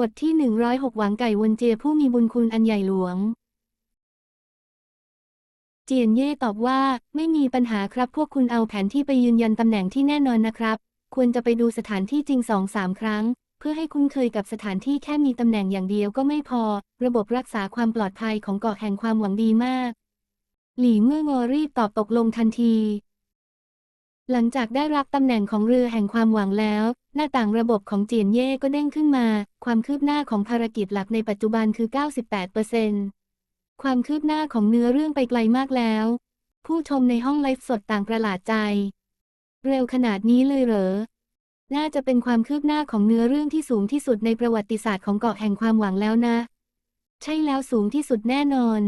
บทที่ 106 หวังไก่วนเจียผู้มีบุญคุณอันใหญ่หลวง เจียนเย่ตอบว่า ไม่มีปัญหาครับพวกคุณเอาแผนที่ไปยืนยันตำแหน่งที่แน่นอนนะครับ ควรจะไปดูสถานที่จริงสองสามครั้ง เพื่อให้คุ้นเคยกับสถานที่แค่มีตำแหน่งอย่างเดียวก็ไม่พอ ระบบรักษาความปลอดภัยของเกาะแห่งความหวังดีมาก หลี่เมื่องอรีบตอบตกลงทันที หลังจากได้รับตำแหน่งของเรือแห่งความหวังแล้ว หน้าต่างระบบของเจียนเย่ก็เด้งขึ้นมา ความคืบหน้าของภารกิจหลักในปัจจุบันคือ 98%ความคืบหน้าของเนื้อเรื่องไปไกลมากแล้ว ผู้ชมในห้องไลฟ์สดต่างประหลาดใจ เร็วขนาดนี้เลยเหรอ น่าจะเป็นความคืบหน้าของเนื้อเรื่องที่สูงที่สุดในประวัติศาสตร์ของเกาะแห่งความหวังแล้วนะ ใช่แล้วสูงที่สุดแน่นอน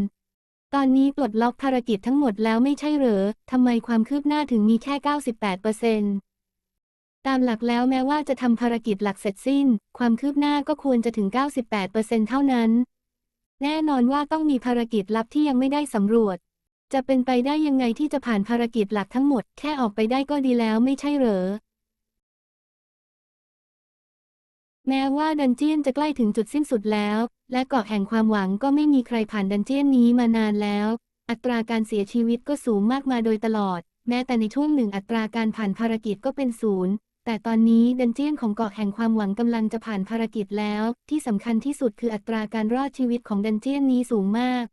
ตอนนี้ปลดล็อกภารกิจทั้งหมดแล้วไม่ใช่เหรอ ทำไมความคืบหน้าถึงมีแค่ 98%ตามหลักแล้วแม้ว่าจะทำภารกิจหลักเสร็จสิ้น ความคืบหน้าก็ควรจะถึง 98%เท่านั้น แน่นอนว่าต้องมีภารกิจลับที่ยังไม่ได้สำรวจ จะเป็นไปได้ยังไงที่จะผ่านภารกิจหลักทั้งหมด แค่ออกไปได้ก็ดีแล้วไม่ใช่เหรอ แม้ว่าดันเจียนจะใกล้ถึงจุดสิ้นสุดแล้ว และเกาะแห่งความหวังก็ไม่มีใครผ่านดันเจียนนี้มานานแล้ว อัตราการเสียชีวิตก็สูงมากมาโดยตลอด แม้แต่ในช่วงหนึ่งอัตราการผ่านภารกิจก็เป็นศูนย์แต่ตอนนี้ดันเจียนของเกาะแห่งความหวังกำลังจะผ่านภารกิจแล้ว ที่สำคัญที่สุดคืออัตราการรอดชีวิตของดันเจียนนี้สูงมาก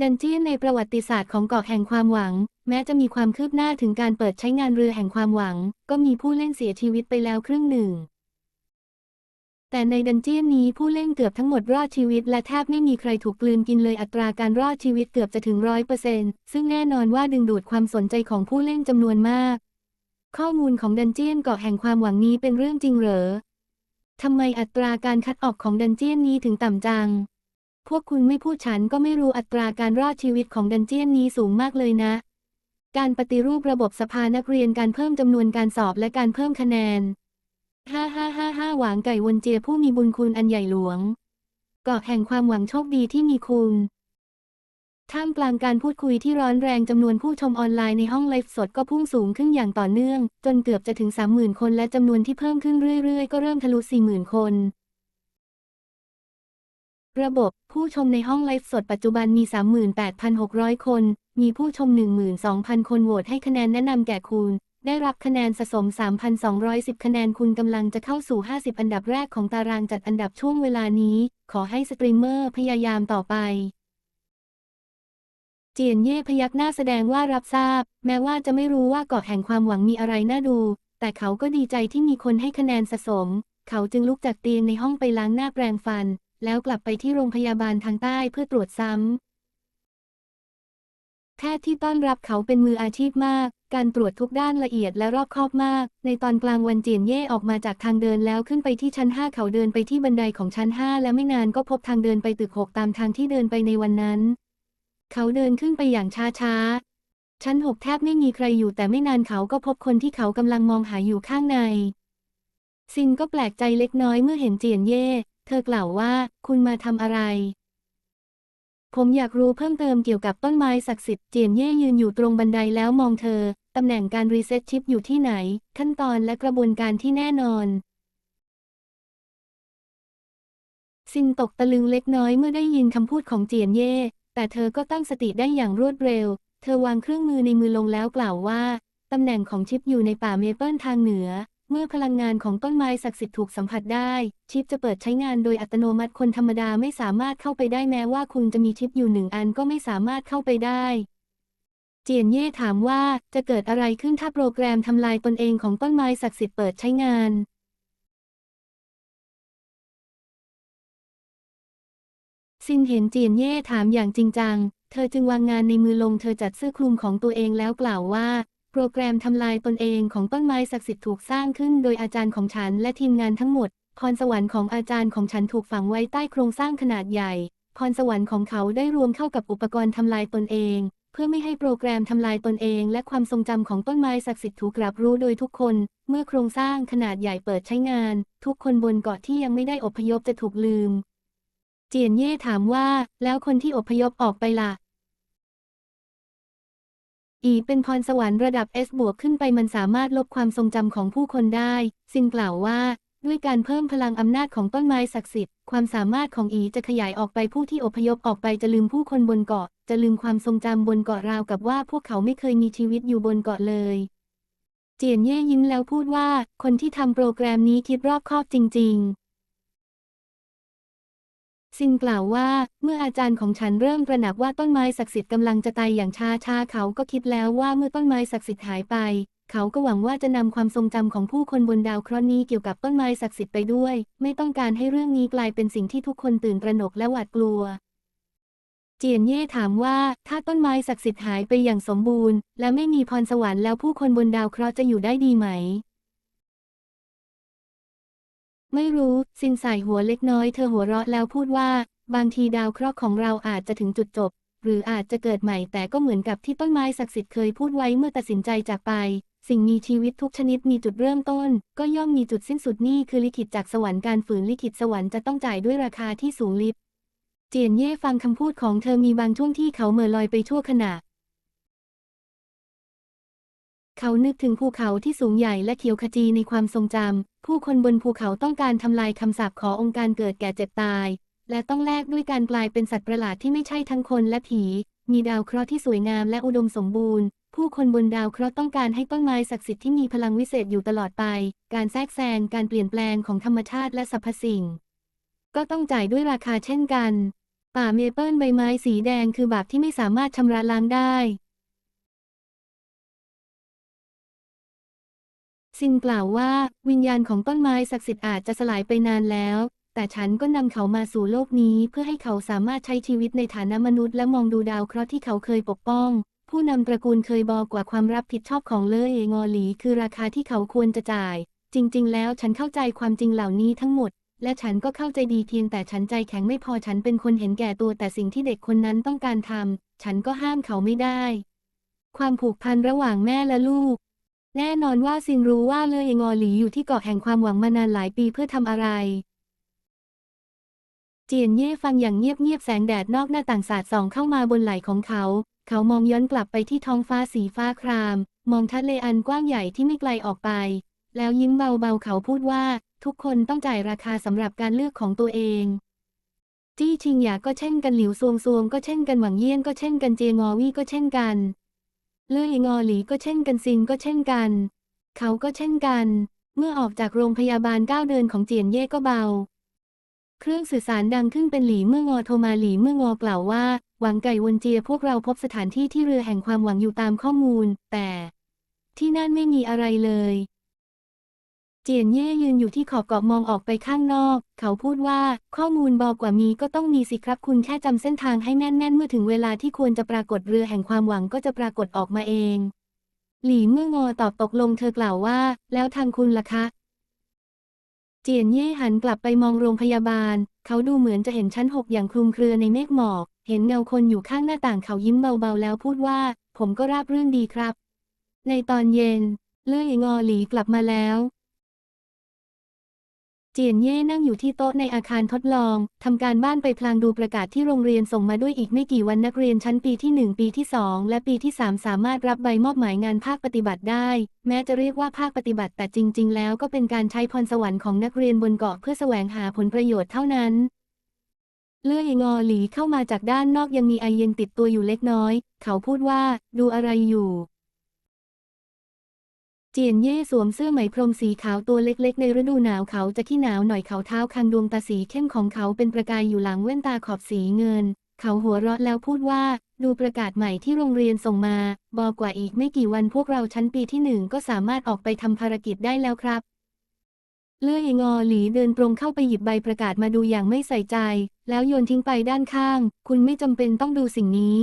ดันเจียนในประวัติศาสตร์ของเกาะแห่งความหวัง แม้จะมีความคืบหน้าถึงการเปิดใช้งานเรือแห่งความหวัง ก็มีผู้เล่นเสียชีวิตไปแล้วครึ่งหนึ่ง แต่ในดันเจี้ยนนี้ผู้เล่นเกือบทั้งหมดรอดชีวิตและแทบไม่มีใครถูกกลืนกินเลยอัตราการรอดชีวิตเกือบจะถึงร้อยเปอร์เซ็นต์ซึ่งแน่นอนว่าดึงดูดความสนใจของผู้เล่นจำนวนมาก ข้อมูลของดันเจี้ยนเกาะแห่งความหวังนี้เป็นเรื่องจริงเหรอทำไมอัตราการคัดออกของดันเจี้ยนนี้ถึงต่ำจัง พวกคุณไม่พูดฉันก็ไม่รู้อัตราการรอดชีวิตของดันเจี้ยนนี้สูงมากเลยนะ การปฏิรูประบบสภานักเรียนการเพิ่มจำนวนการสอบและการเพิ่มคะแนน ห้าห้าห้าห้าหวางไก่วนเจียผู้มีบุญคุณอันใหญ่หลวง เกาะแห่งความหวังโชคดีที่มีคุณท่ามกลางการพูดคุยที่ร้อนแรงจำนวนผู้ชมออนไลน์ในห้องไลฟ์สดก็พุ่งสูงขึ้นอย่างต่อเนื่อง จนเกือบจะถึง 30,000 คนและจำนวนที่เพิ่มขึ้นเรื่อยๆ ก็เริ่มทะลุ 40,000 คน ระบบผู้ชมในห้องไลฟ์สดปัจจุบันมี 38,600 คน มีผู้ชม 12,000 คนโหวตให้คะแนนแนะนำแก่คุณ ได้รับคะแนนสะสม 3,210 คะแนนคุณกำลังจะเข้าสู่ 50 อันดับแรกของตารางจัดอันดับช่วงเวลานี้ ขอให้สตรีมเมอร์พยายามต่อไป เจียนเย่พยักหน้าแสดงว่ารับทราบ แม้ว่าจะไม่รู้ว่าเกาะแห่งความหวังมีอะไรน่าดู แต่เขาก็ดีใจที่มีคนให้คะแนนสะสม เขาจึงลุกจากเตียงในห้องไปล้างหน้าแปรงฟัน แล้วกลับไปที่โรงพยาบาลทางใต้เพื่อตรวจซ้ำ แพทย์ที่ต้อนรับเขาเป็นมืออาชีพมาก การตรวจทุกด้านละเอียดและรอบคอบมาก ในตอนกลางวันเจียนเย่ออกมาจากทางเดินแล้วขึ้นไปที่ชั้น 5 เขาเดินไปที่บันไดของชั้น 5 และไม่นานก็พบทางเดินไปตึก 6 ตามทางที่เดินไปในวันนั้น เขาเดินขึ้นไปอย่างช้าๆ ชั้น 6 แทบไม่มีใครอยู่แต่ไม่นานเขาก็พบคนที่เขากำลังมองหาอยู่ข้างใน ซินก็แปลกใจเล็กน้อยเมื่อเห็นเจียนเย่ เธอกล่าวว่า คุณมาทำอะไร ผมอยากรู้เพิ่มเติมเกี่ยวกับต้นไม้ศักดิ์สิทธิ์เจียนเย่ยืนอยู่ตรงบันไดแล้วมองเธอ ตำแหน่งการรีเซ็ตชิปอยู่ที่ไหน ขั้นตอนและกระบวนการที่แน่นอน ซินตกตะลึงเล็กน้อยเมื่อได้ยินคำพูดของเจียนเย่ แต่เธอก็ตั้งสติได้อย่างรวดเร็ว เธอวางเครื่องมือในมือลงแล้วกล่าวว่า ตำแหน่งของชิปอยู่ในป่าเมเปิลทางเหนือ เมื่อพลังงานของต้นไม้ศักดิ์สิทธิ์ถูกสัมผัสได้ ชิปจะเปิดใช้งานโดยอัตโนมัติคนธรรมดาไม่สามารถเข้าไปได้แม้ว่าคุณจะมีชิปอยู่หนึ่งอันก็ไม่สามารถเข้าไปได้ เจียนเย่ถามว่าจะเกิดอะไรขึ้นถ้าโปรแกรมทำลายตนเองของต้นไม้ศักดิ์สิทธิ์เปิดใช้งานซินเห็นเจียนเย่ถามอย่างจริงจัง เธอจึงวางงานในมือลง เธอจัดเสื้อคลุมของตัวเองแล้วกล่าวว่า โปรแกรมทำลายตนเองของต้นไม้ศักดิ์สิทธิ์ถูกสร้างขึ้นโดยอาจารย์ของฉันและทีมงานทั้งหมด พรสวรรค์ของอาจารย์ของฉันถูกฝังไว้ใต้โครงสร้างขนาดใหญ่ พรสวรรค์ของเขาได้รวมเข้ากับอุปกรณ์ทำลายตนเอง เพื่อไม่ให้โปรแกรมทำลายตนเอง และความทรงจำของต้นไม้ศักดิ์สิทธิ์ถูกรับรู้โดยทุกคน เมื่อโครงสร้างขนาดใหญ่เปิดใช้งาน ทุกคนบนเกาะที่ยังไม่ได้อพยพจะถูกลืม เจียนเย่ถามว่า แล้วคนที่อพยพออกไปล่ะ อีเป็นพรสวรรค์ระดับ S บวกขึ้นไปมันสามารถลบความทรงจำของผู้คนได้ ซินกล่าวว่า ด้วยการเพิ่มพลังอำนาจของต้นไม้ศักดิ์สิทธิ์ ความสามารถของอีจะขยายออกไปผู้ที่อพยพออกไปจะลืมผู้คนบนเกาะ จะลืมความทรงจำบนเกาะราวกับว่าพวกเขาไม่เคยมีชีวิตอยู่บนเกาะเลย เจียนเย่ยิ้มแล้วพูดว่า คนที่ทำโปรแกรมนี้คิดรอบคอบจริง ๆ ซินกล่าวว่า เมื่ออาจารย์ของฉันเริ่มตระหนักว่าต้นไม้ศักดิ์สิทธิ์กำลังจะตายอย่างช้าช้าๆเขาก็คิดแล้วว่าเมื่อต้นไม้ศักดิ์สิทธิ์หายไป เขาก็หวังว่าจะนำความทรงจำของผู้คนบนดาวเคราะห์นี้เกี่ยวกับต้นไม้ศักดิ์สิทธิ์ไปด้วย ไม่ต้องการให้เรื่องนี้กลายเป็นสิ่งที่ทุกคนตื่นตระหนกและหวาดกลัว เจียนเย่ถามว่า ถ้าต้นไม้ศักดิ์สิทธิ์หายไปอย่างสมบูรณ์ และไม่มีพรสวรรค์แล้วผู้คนบนดาวเคราะห์จะอยู่ได้ดีไหม ไม่รู้ซินใส่หัวเล็กน้อยเธอหัวเราะแล้วพูดว่า บางทีดาวเคราะห์ของเราอาจจะถึงจุดจบ หรืออาจจะเกิดใหม่แต่ก็เหมือนกับที่ต้นไม้ศักดิ์สิทธิ์เคยพูดไว้เมื่อตัดสินใจจากไป สิ่งมีชีวิตทุกชนิดมีจุดเริ่มต้น ก็ย่อมมีจุดสิ้นสุดนี่คือลิขิตจากสวรรค์การฝืนลิขิตสวรรค์จะต้องจ่ายด้วยราคาที่สูงลิบเจียนเย่ฟังคำพูดของเธอมีบางช่วงที่เขาเหม่อลอยไปชั่วขณะ เขานึกถึงภูเขาที่สูงใหญ่และเขียวขจีในความทรงจำ ผู้คนบนภูเขาต้องการทำลายคำสาปขอองค์การเกิดแก่เจ็บตาย และต้องแลกด้วยการกลายเป็นสัตว์ประหลาดที่ไม่ใช่ทั้งคนและผี มีดาวเคราะห์ที่สวยงามและอุดมสมบูรณ์ ผู้คนบนดาวเคราะห์ต้องการให้ต้นไม้ศักดิ์สิทธิ์ที่มีพลังวิเศษอยู่ตลอดไป การแทรกแซงการเปลี่ยนแปลงของธรรมชาติและสรรพสิ่ง ก็ต้องจ่ายด้วยราคาเช่นกัน ป่าเมเปิลใบไม้สีแดงคือบาปที่ไม่สามารถชำระล้างได้ ซินกล่าวว่า วิญญาณของต้นไม้ศักดิ์สิทธิ์อาจจะสลายไปนานแล้ว แต่ฉันก็นำเขามาสู่โลกนี้ เพื่อให้เขาสามารถใช้ชีวิตในฐานะมนุษย์และมองดูดาวเคราะห์ที่เขาเคยปกป้อง ผู้นำตระกูลเคยบอกว่าความรับผิดชอบของเล่อเองอหลี คือราคาที่เขาควรจะจ่าย จริง ๆ แล้วฉันเข้าใจความจริงเหล่านี้ทั้งหมด และฉันก็เข้าใจดีเพียงแต่ฉันใจแข็งไม่พอฉันเป็นคนเห็นแก่ตัวแต่สิ่งที่เด็กคนนั้นต้องการทำฉันก็ห้ามเขาไม่ได้ ความผูกพันระหว่างแม่และลูก แน่นอนว่าซินรู้ว่าเล่อเองอหลีอยู่ที่เกาะแห่งความหวังมานานหลายปีเพื่อทำอะไร เจียนเย่ฟังอย่างเงียบๆแสงแดดนอกหน้าต่างสาดส่องเข้ามาบนไหล่ของเขา เขามองย้อนกลับไปที่ท้องฟ้าสีฟ้าคราม มองทะเลอันกว้างใหญ่ที่ไม่ไกลออกไป แล้วยิ้มเบาๆเขาพูดว่า ทุกคนต้องจ่ายราคาสำหรับการเลือกของตัวเองจี้ชิงหยาก็เช่นกันหลิวซวงซวงก็เช่นกันหวังเยี่ยนก็เช่นกันเจียงอวี่ก็เช่นกัน เลื่อยงอหลีก็เช่นกันซินก็เช่นกัน เขาก็เช่นกัน เมื่อออกจากโรงพยาบาลก้าวเดินของเจียนเย่ก็เบา เครื่องสื่อสารดังขึ้นเป็นหลีเมื่องอโทรมาหลีเมื่องอกล่าวว่า หวังไก่วนเจียพวกเราพบสถานที่ที่เรือแห่งความหวังอยู่ตามข้อมูล แต่ที่นั่นไม่มีอะไรเลย เจียนเย่ยืนอยู่ที่ขอบเกาะมองออกไปข้างนอก เขาพูดว่า ข้อมูลบอกกว่ามีก็ต้องมีสิครับคุณแค่จำเส้นทางให้แน่นๆ เมื่อถึงเวลาที่ควรจะปรากฏเรือแห่งความหวังก็จะปรากฏออกมาเอง หลี่เมื่องอตอบตกลงเธอกล่าวว่า แล้วทางคุณล่ะคะ เจียนเย่หันกลับไปมองโรงพยาบาล เขาดูเหมือนจะเห็นชั้นหกอย่างคลุมเครือในเมฆหมอก เห็นเงาคนอยู่ข้างหน้าต่างเขายิ้มเบาๆแล้วพูดว่า ผมก็ราบรื่นดีครับ ในตอนเย็น เลื่อยงอหลีกลับมาแล้ว เจียนเย่นั่งอยู่ที่โต๊ะในอาคารทดลอง ทำการบ้านไปพลางดูประกาศที่โรงเรียนส่งมาด้วยอีกไม่กี่วันนักเรียนชั้นปีที่ 1 ปีที่ 2 และปีที่ 3 สามารถรับใบมอบหมายงานภาคปฏิบัติได้ แม้จะเรียกว่าภาคปฏิบัติแต่จริง ๆ แล้วก็เป็นการใช้พรสวรรค์ของนักเรียนบนเกาะเพื่อแสวงหาผลประโยชน์เท่านั้นเลื่อยงอหลีเข้ามาจากด้านนอกยังมีไอเย็นติดตัวอยู่เล็กน้อย เขาพูดว่า ดูอะไรอยู่ เจียนเย่สวมเสื้อไหมพรมสีขาวตัวเล็กๆ ในฤดูหนาวเขาจะขี้หนาวหน่อยเขาเท้าคันดวงตาสีเข้มของเขาเป็นประกายอยู่หลังแว่นตาขอบสีเงิน เขาหัวเราะแล้วพูดว่า ดูประกาศใหม่ที่โรงเรียนส่งมา บอกกว่าอีกไม่กี่วันพวกเราชั้นปีที่หนึ่งก็สามารถออกไปทำภารกิจได้แล้วครับ เลื่อยงอหลีเดินตรงเข้าไปหยิบใบประกาศมาดูอย่างไม่ใส่ใจ แล้วโยนทิ้งไปด้านข้าง คุณไม่จำเป็นต้องดูสิ่งนี้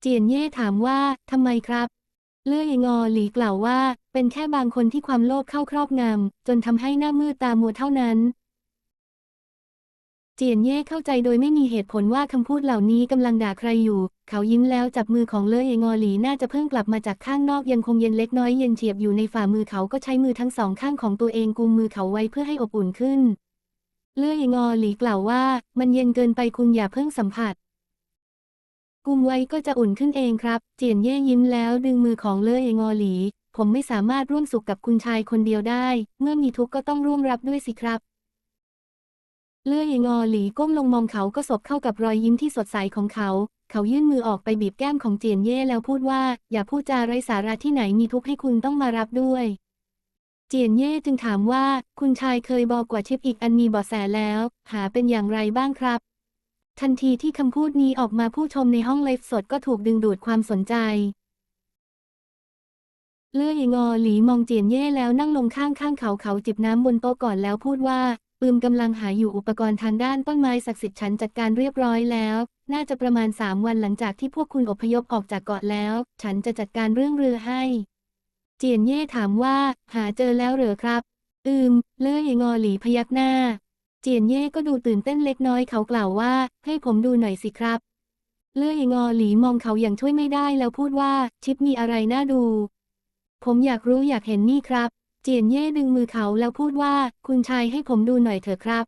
เจียนเย่ถามว่าทำไมครับ เลื่อยงอหลีกล่าวว่า เป็นแค่บางคนที่ความโลภเข้าครอบงำจนทำให้หน้ามืดตามัวเท่านั้น เจียนเย่เข้าใจโดยไม่มีเหตุผลว่าคำพูดเหล่านี้กำลังด่าใครอยู่ เขายิ้มแล้วจับมือของเลื่อยงอหลีน่าจะเพิ่งกลับมาจากข้างนอกยังคงเย็นเล็กน้อยเย็นเฉียบอยู่ในฝ่ามือเขาก็ใช้มือทั้งสองข้างของตัวเองกุมมือเขาไว้เพื่อให้อบอุ่นขึ้น เลื่อยงอหลีกล่าวว่า มันเย็นเกินไปคุณอย่าเพิ่งสัมผัส กุมไว้ก็จะอุ่นขึ้นเองครับ เจียนเย่ยิ้มแล้วดึงมือของเล่ยงอหลี ผมไม่สามารถร่วมสุขกับคุณชายคนเดียวได้ เมื่อมีทุกข์ก็ต้องร่วมรับด้วยสิครับ เลื่อยงอหลีก้มลงมองเขาก็สบเข้ากับรอยยิ้มที่สดใสของเขา เขายื่นมือออกไปบีบแก้มของเจียนเย่แล้วพูดว่า อย่าพูดจาไร้สาระที่ไหนมีทุกข์ให้คุณต้องมารับด้วยเจียนเย่จึงถามว่า คุณชายเคยบอกกว่าชิปอีกอันมีบาะแสแล้ว หาเป็นอย่างไรบ้างครับ ทันทีที่คำพูดนี้ออกมาผู้ชมในห้องไลฟ์สดก็ถูกดึงดูดความสนใจ เลื่อยงอหลีมองเจียนเย่แล้วนั่งลงข้างข้างเขาเขาจิบน้ำบนโต๊ะก่อนแล้วพูดว่าปืมกำลังหาอยู่อุปกรณ์ทางด้านต้นไม้ศักดิ์สิทธิ์ฉันจัดการเรียบร้อยแล้ว น่าจะประมาณสามวันหลังจากที่พวกคุณอพยพออกจากเกาะแล้ว ฉันจะจัดการเรื่องเรือให้ เจียนเย่ถามว่า หาเจอแล้วเหรอครับ อืม เลื่อยงอหลีพยักหน้า เจียนเย่ก็ดูตื่นเต้นเล็กน้อยเขากล่าวว่า ให้ผมดูหน่อยสิครับ เลื่อยงอหลีมองเขาอย่างช่วยไม่ได้แล้วพูดว่า ชิปมีอะไรน่าดู ผมอยากรู้อยากเห็นนี่ครับ เจียนเย่ดึงมือเขาแล้วพูดว่า คุณชายให้ผมดูหน่อยเถอะครับ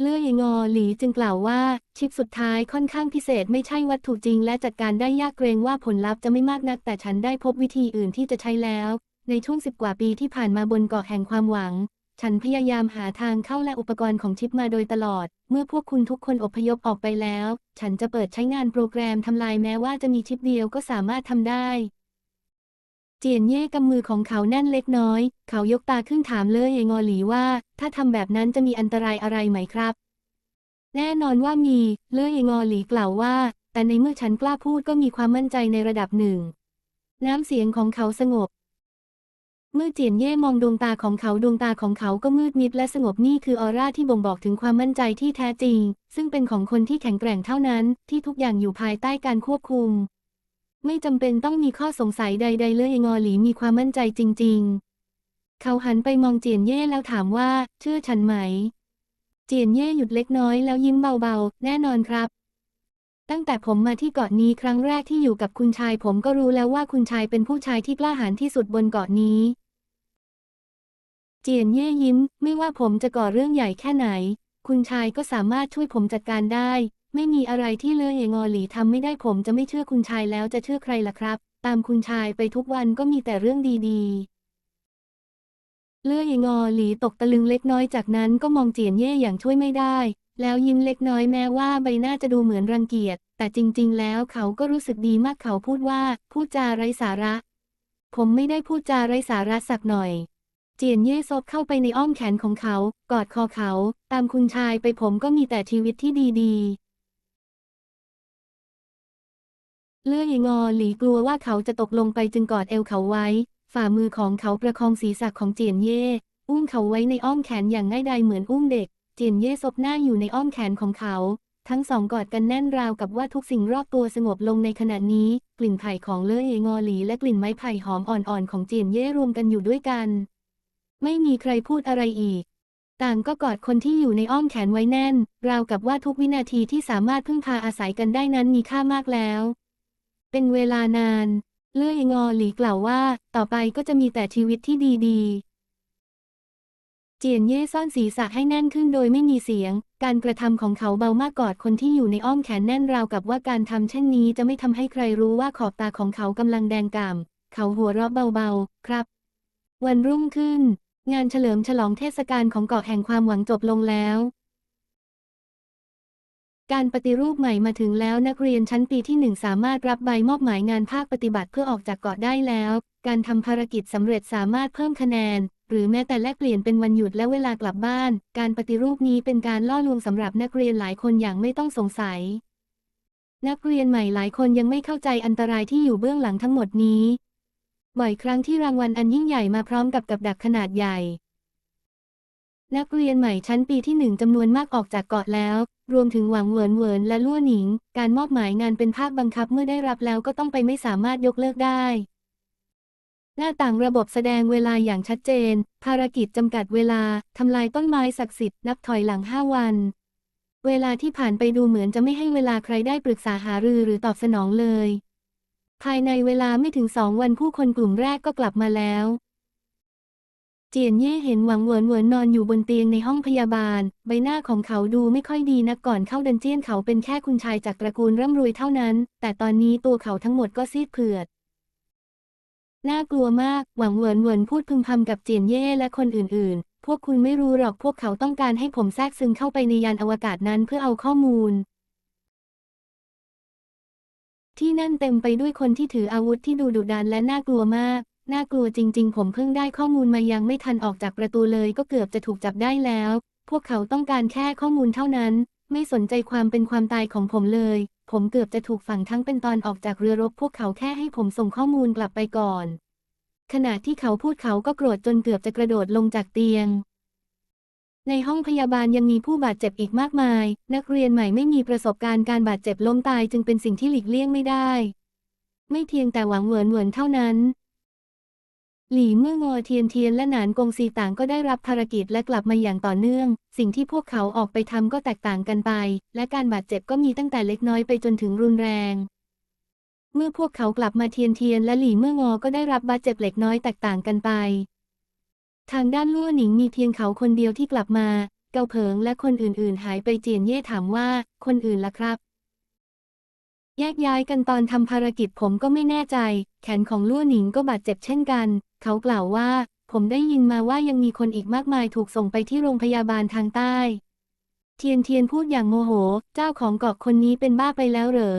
เลื่อยงอหลีจึงกล่าวว่า ชิปสุดท้ายค่อนข้างพิเศษไม่ใช่วัตถุจริง และจัดการได้ยากเกรงว่าผลลัพธ์จะไม่มากนักแต่ฉันได้พบวิธีอื่นที่จะใช้แล้ว ในช่วงสิบกว่าปีที่ผ่านมาบนเกาะแห่งความหวัง ฉันพยายามหาทางเข้าและอุปกรณ์ของชิปมาโดยตลอด เมื่อพวกคุณทุกคนอพยพออกไปแล้ว ฉันจะเปิดใช้งานโปรแกรมทำลายแม้ว่าจะมีชิปเดียวก็สามารถทำได้ เจียนเย่กำมือของเขาแน่นเล็กน้อย เขายกตาขึ้นถามเล่ยงอหลีว่า ถ้าทำแบบนั้นจะมีอันตรายอะไรไหมครับ แน่นอนว่ามี เล่ยงอหลีกล่าวว่า แต่ในเมื่อฉันกล้าพูดก็มีความมั่นใจในระดับหนึ่งน้ำเสียงของเขาสงบ เมื่อเจียนเย่มองดวงตาของเขาดวงตาของเขาก็มืดมิดและสงบนี่คือออร่าที่บ่งบอกถึงความมั่นใจที่แท้จริง ซึ่งเป็นของคนที่แข็งแกร่งเท่านั้น ที่ทุกอย่างอยู่ภายใต้การควบคุม ไม่จำเป็นต้องมีข้อสงสัยใด ๆ เลยงอหลีมีความมั่นใจจริง ๆ เขาหันไปมองเจียนเย่แล้วถามว่า เชื่อฉันไหม เจียนเย่หยุดเล็กน้อยแล้วยิ้มเบาๆ แน่นอนครับตั้งแต่ผมมาที่เกาะนี้ครั้งแรกที่อยู่กับคุณชายผมก็รู้แล้วว่าคุณชายเป็นผู้ชายที่กล้าหาญที่สุดบนเกาะนี้ เจียนเย่ยิ้ม ไม่ว่าผมจะก่อเรื่องใหญ่แค่ไหน คุณชายก็สามารถช่วยผมจัดการได้ ไม่มีอะไรที่เลื่อยงอหลีทำไม่ได้ผมจะไม่เชื่อคุณชายแล้วจะเชื่อใครล่ะครับ ตามคุณชายไปทุกวันก็มีแต่เรื่องดีๆ เลื่อยงอหลีตกตะลึงเล็กน้อยจากนั้นก็มองเจียนเย่อย่างช่วยไม่ได้ แล้วยิ้มเล็กน้อยแม้ว่าใบหน้าจะดูเหมือนรังเกียจ แต่จริง ๆ แล้วเขาก็รู้สึกดีมากเขาพูดว่าพูดจาไร้สาระ ผมไม่ได้พูดจาไร้สาระสักหน่อย เจียนเย่ซบเข้าไปในอ้อมแขนของเขา กอดคอเขา ตามคุณชายไปผมก็มีแต่ชีวิตที่ดีๆ เลื่อยงอหลีกลัวว่าเขาจะตกลงไปจึงกอดเอวเขาไว้ ฝ่ามือของเขาประคองศีรษะของเจียนเย่อุ้มเขาไว้ในอ้อมแขนอย่างง่ายดายเหมือนอุ้มเด็ก เจียนเย่ซบหน้าอยู่ในอ้อมแขนของเขา ทั้งสองกอดกันแน่นราวกับว่าทุกสิ่งรอบตัวสงบลงในขณะนี้ กลิ่นไผ่ของเลื่อยงอหลีและกลิ่นไม้ไผ่หอมอ่อนๆของเจียนเย่รวมกันอยู่ด้วยกัน ไม่มีใครพูดอะไรอีก ต่างก็กอดคนที่อยู่ในอ้อมแขนไว้แน่น ราวกับว่าทุกวินาทีที่สามารถพึ่งพาอาศัยกันได้นั้นมีค่ามากแล้ว เป็นเวลานาน เลื่อยงอหลีกล่าวว่า ต่อไปก็จะมีแต่ชีวิตที่ดีๆเจียนเย่ซ่อนศีรษะให้แน่นขึ้นโดยไม่มีเสียง การกระทำของเขาเบามากกอดคนที่อยู่ในอ้อมแขนแน่นราวกับว่าการทำเช่นนี้จะไม่ทำให้ใครรู้ว่าขอบตาของเขากำลังแดงก่ำเขาหัวเราะเบาๆ ครับ วันรุ่งขึ้น งานเฉลิมฉลองเทศกาลของเกาะแห่งความหวังจบลงแล้ว การปฏิรูปใหม่มาถึงแล้วนักเรียนชั้นปีที่หนึ่งสามารถรับใบมอบหมายงานภาคปฏิบัติเพื่อออกจากเกาะได้แล้ว การทำภารกิจสำเร็จสามารถเพิ่มคะแนน หรือแม้แต่แลกเปลี่ยนเป็นวันหยุดและเวลากลับบ้าน การปฏิรูปนี้เป็นการล่อลวงสำหรับนักเรียนหลายคนอย่างไม่ต้องสงสัยนักเรียนใหม่หลายคนยังไม่เข้าใจอันตรายที่อยู่เบื้องหลังทั้งหมดนี้ บ่อยครั้งที่รางวัลอันยิ่งใหญ่มาพร้อมกับกับดักขนาดใหญ่ นักเรียนใหม่ชั้นปีที่หนึ่งจำนวนมากออกจากเกาะแล้ว รวมถึงหวังเหวินเหวินและลั่วหนิง การมอบหมายงานเป็นภาคบังคับเมื่อได้รับแล้วก็ต้องไปไม่สามารถยกเลิกได้ หน้าต่างระบบแสดงเวลาอย่างชัดเจน ภารกิจจำกัดเวลาทำลายต้นไม้ศักดิ์สิทธิ์นับถอยหลังห้าวันเวลาที่ผ่านไปดูเหมือนจะไม่ให้เวลาใครได้ปรึกษาหารือหรือตอบสนองเลย ภายในเวลาไม่ถึงสองวันผู้คนกลุ่มแรกก็กลับมาแล้ว เจียนเย่เห็นหวังเหวินเหวินนอนอยู่บนเตียงในห้องพยาบาล ใบหน้าของเขาดูไม่ค่อยดีนักก่อนเข้าดันเจียนเขาเป็นแค่คุณชายจากตระกูลร่ำรวยเท่านั้น แต่ตอนนี้ตัวเขาทั้งหมดก็ซีดเผือดน่ากลัวมาก หวังเหวินเหวินพูดพึมพำกับเจียนเย่และคนอื่นๆ พวกคุณไม่รู้หรอกพวกเขาต้องการให้ผมแทรกซึมเข้าไปในยานอวกาศนั้นเพื่อเอาข้อมูล ที่นั่นเต็มไปด้วยคนที่ถืออาวุธที่ดูดุดันและน่ากลัวมาก น่ากลัวจริง ๆ ผมเพิ่งได้ข้อมูลมายังไม่ทันออกจากประตูเลยก็เกือบจะถูกจับได้แล้ว พวกเขาต้องการแค่ข้อมูลเท่านั้น ไม่สนใจความเป็นความตายของผมเลย ผมเกือบจะถูกฝังทั้งเป็นตอนออกจากเรือรบ พวกเขาแค่ให้ผมส่งข้อมูลกลับไปก่อน ขณะที่เขาพูดเขาก็โกรธจนเกือบจะกระโดดลงจากเตียง ในห้องพยาบาลยังมีผู้บาดเจ็บอีกมากมาย นักเรียนใหม่ไม่มีประสบการณ์การบาดเจ็บล้มตายจึงเป็นสิ่งที่หลีกเลี่ยงไม่ได้ ไม่เพียงแต่หวังเหวินเหวินเท่านั้น หลี่เมื่องอเทียนเทียนและหนานกงซีต่างก็ได้รับภารกิจและกลับมาอย่างต่อเนื่อง สิ่งที่พวกเขาออกไปทำก็แตกต่างกันไป และการบาดเจ็บก็มีตั้งแต่เล็กน้อยไปจนถึงรุนแรงเมื่อพวกเขากลับมาเทียนเทียนและหลี่เมื่องอก็ได้รับบาดเจ็บเล็กน้อยแตกต่างกันไป ทางด้านลั่วหนิงมีเพียงเขาคนเดียวที่กลับมา เกาเผิงและคนอื่นๆ หายไปเจียนเย่ถามว่า คนอื่นล่ะครับ แยกย้ายกันตอนทำภารกิจผมก็ไม่แน่ใจ แขนของลั่วหนิงก็บาดเจ็บเช่นกัน เขากล่าวว่า ผมได้ยินมาว่ายังมีคนอีกมากมายถูกส่งไปที่โรงพยาบาลทางใต้ เทียนเทียนพูดอย่างโมโห เจ้าของเกาะคนนี้เป็นบ้าไปแล้วเหรอ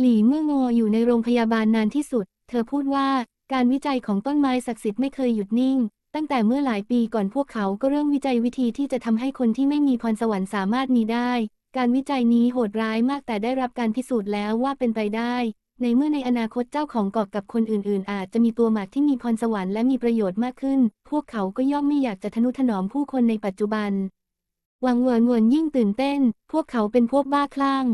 หลี่เมื่องออยู่ในโรงพยาบาลนานที่สุด เธอพูดว่าการวิจัยของต้นไม้ศักดิ์สิทธิ์ไม่เคยหยุดนิ่ง ตั้งแต่เมื่อหลายปีก่อนพวกเขาก็เริ่มวิจัยวิธีที่จะทำให้คนที่ไม่มีพรสวรรค์สามารถมีได้ การวิจัยนี้โหดร้ายมากแต่ได้รับการพิสูจน์แล้วว่าเป็นไปได้ ในเมื่อในอนาคตเจ้าของเกาะกับคนอื่น ๆ อาจจะมีตัวหมากที่มีพรสวรรค์และมีประโยชน์มากขึ้น พวกเขาก็ย่อมไม่อยากจะทนุถนอมผู้คนในปัจจุบันวังเวินเวินยิ่งตื่นเต้น พวกเขาเป็นพวกบ้าคลั่ง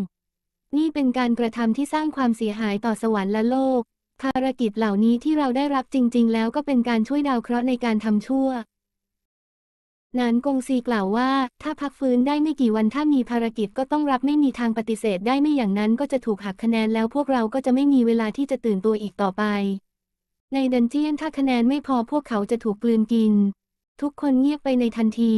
นี่เป็นการกระทำที่สร้างความเสียหายต่อสวรรค์และโลก ภารกิจเหล่านี้ที่เราได้รับจริง ๆ แล้วก็เป็นการช่วยดาวเคราะห์ในการทำชั่ว นานกงซีกล่าวว่า ถ้าพักฟื้นได้ไม่กี่วันถ้ามีภารกิจก็ต้องรับไม่มีทางปฏิเสธได้ไม่อย่างนั้นก็จะถูกหักคะแนนแล้วพวกเราก็จะไม่มีเวลาที่จะตื่นตัวอีกต่อไป ในดันเจียนถ้าคะแนนไม่พอพวกเขาจะถูกกลืนกิน ทุกคนเงียบไปในทันที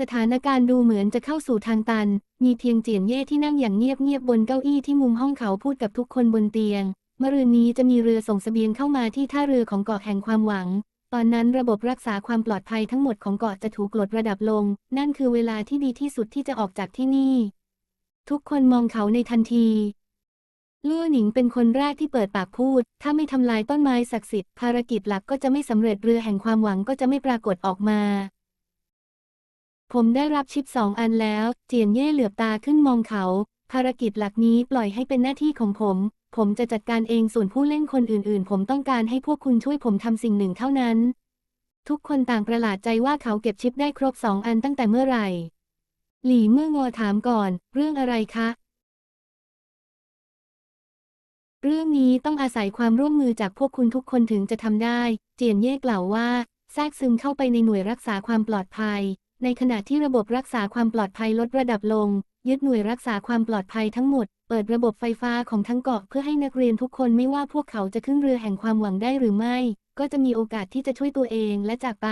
สถานการณ์ดูเหมือนจะเข้าสู่ทางตัน มีเพียงเจียนเย่ที่นั่งอย่างเงียบๆบนเก้าอี้ที่มุมห้องเขาพูดกับทุกคนบนเตียง มรืนนี้จะมีเรือส่งเสบียงเข้ามาที่ท่าเรือของเกาะแห่งความหวัง ตอนนั้นระบบรักษาความปลอดภัยทั้งหมดของเกาะจะถูกลดระดับลง นั่นคือเวลาที่ดีที่สุดที่จะออกจากที่นี่ ทุกคนมองเขาในทันทีลู่หนิงเป็นคนแรกที่เปิดปากพูด ถ้าไม่ทำลายต้นไม้ศักดิ์สิทธิ์ภารกิจหลักก็จะไม่สำเร็จเรือแห่งความหวังก็จะไม่ปรากฏออกมา ผมได้รับชิปสองอันแล้ว เจียนเย่เหลือบตาขึ้นมองเขา ภารกิจหลักนี้ปล่อยให้เป็นหน้าที่ของผม ผมจะจัดการเองส่วนผู้เล่นคนอื่นๆ ผมต้องการให้พวกคุณช่วยผมทำสิ่งหนึ่งเท่านั้น ทุกคนต่างประหลาดใจว่าเขาเก็บชิปได้ครบสองอันตั้งแต่เมื่อไหร่ หลี่เมื่องอถามก่อน เรื่องอะไรคะ เรื่องนี้ต้องอาศัยความร่วมมือจากพวกคุณทุกคนถึงจะทำได้ เจียนเย่กล่าวว่า แทรกซึมเข้าไปในหน่วยรักษาความปลอดภัย ในขณะที่ระบบรักษาความปลอดภัยลดระดับลง ยึดหน่วยรักษาความปลอดภัยทั้งหมด เปิดระบบไฟฟ้าของทั้งเกาะเพื่อให้นักเรียนทุกคนไม่ว่าพวกเขาจะขึ้นเรือแห่งความหวังได้หรือไม่ ก็จะมีโอกาสที่จะช่วยตัวเองและจากไป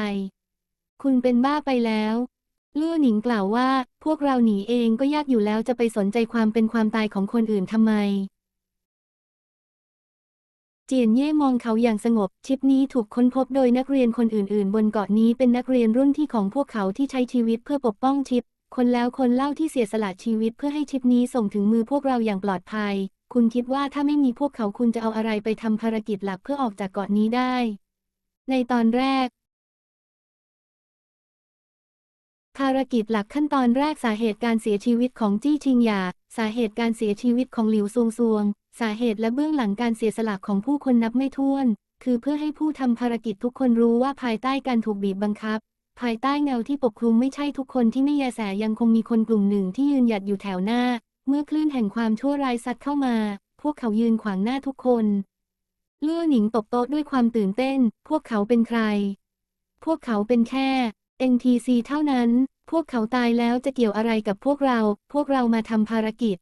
คุณเป็นบ้าไปแล้วลู่หนิงกล่าวว่า พวกเราหนีเองก็ยากอยู่แล้วจะไปสนใจความเป็นความตายของคนอื่นทำไม เจียนเย่มองเขาอย่างสงบ ชิปนี้ถูกค้นพบโดยนักเรียนคนอื่นๆ บนเกาะนี้เป็นนักเรียนรุ่นที่ของพวกเขาที่ใช้ชีวิตเพื่อปกป้องชิป คนแล้วคนเล่าที่เสียสละชีวิตเพื่อให้ชิปนี้ส่งถึงมือพวกเราอย่างปลอดภัย คุณคิดว่าถ้าไม่มีพวกเขาคุณจะเอาอะไรไปทำภารกิจหลักเพื่อออกจากเกาะนี้ได้ ในตอนแรก ภารกิจหลักขั้นตอนแรกสาเหตุการเสียชีวิตของจี้ชิงหยาสาเหตุการเสียชีวิตของหลิวซวงซวง สาเหตุและเบื้องหลังการเสียสละของผู้คนนับไม่ถ้วน คือเพื่อให้ผู้ทำภารกิจทุกคนรู้ว่าภายใต้การถูกบีบบังคับ ภายใต้เงาที่ปกคลุมไม่ใช่ทุกคนที่ไม่แยแสยังคงมีคนกลุ่มหนึ่งที่ยืนหยัดอยู่แถวหน้า เมื่อคลื่นแห่งความชั่วร้ายซัดเข้ามา พวกเขายืนขวางหน้าทุกคนลู่หนิงตบโต๊ะด้วยความตื่นเต้น พวกเขาเป็นใคร พวกเขาเป็นแค่ NTC เท่านั้น พวกเขาตายแล้วจะเกี่ยวอะไรกับพวกเรา พวกเรามาทำภารกิจ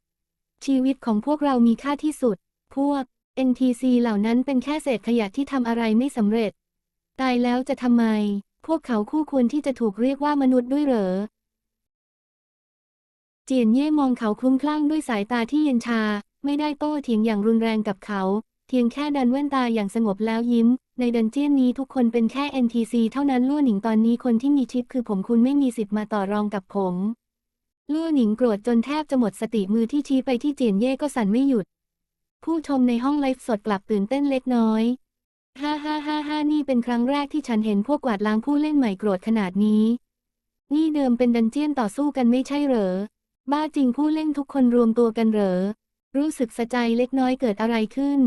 ชีวิตของพวกเรามีค่าที่สุด พวก NTC เหล่านั้นเป็นแค่เศษขยะที่ทำอะไรไม่สำเร็จ ตายแล้วจะทำไม พวกเขาคู่ควรที่จะถูกเรียกว่ามนุษย์ด้วยเหรอ เจียนเย่มองเขาคลุ้มคลั่งด้วยสายตาที่เย็นชา ไม่ได้โต้เถียงอย่างรุนแรงกับเขา เพียงแค่ดันแว่นตาอย่างสงบแล้วยิ้ม ในดันเจียนนี้ทุกคนเป็นแค่ NTC เท่านั้นลู่หนิงตอนนี้คนที่มีชิปคือผมคุณไม่มีสิทธิ์มาต่อรองกับผม ลู่หนิงโกรธจนแทบจะหมดสติมือที่ชี้ไปที่เจียนเย่ก็สั่นไม่หยุด ผู้ชมในห้องไลฟ์สดกลับตื่นเต้นเล็กน้อยฮ่าฮ่าฮ่าฮ่านี่เป็นครั้งแรกที่ฉันเห็นพวกกวาดล้างผู้เล่นใหม่โกรธขนาดนี้ นี่เดิมเป็นดันเจียนต่อสู้กันไม่ใช่เหรอ บ้าจริงผู้เล่นทุกคนรวมตัวกันเหรอ รู้สึกสะใจเล็กน้อยเกิดอะไรขึ้น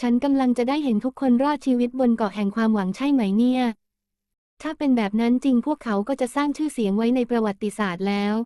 ฉันกำลังจะได้เห็นทุกคนรอดชีวิตบนเกาะแห่งความหวังใช่ไหมเนี่ย ถ้าเป็นแบบนั้นจริงพวกเขาก็จะสร้างชื่อเสียงไว้ในประวัติศาสตร์แล้ว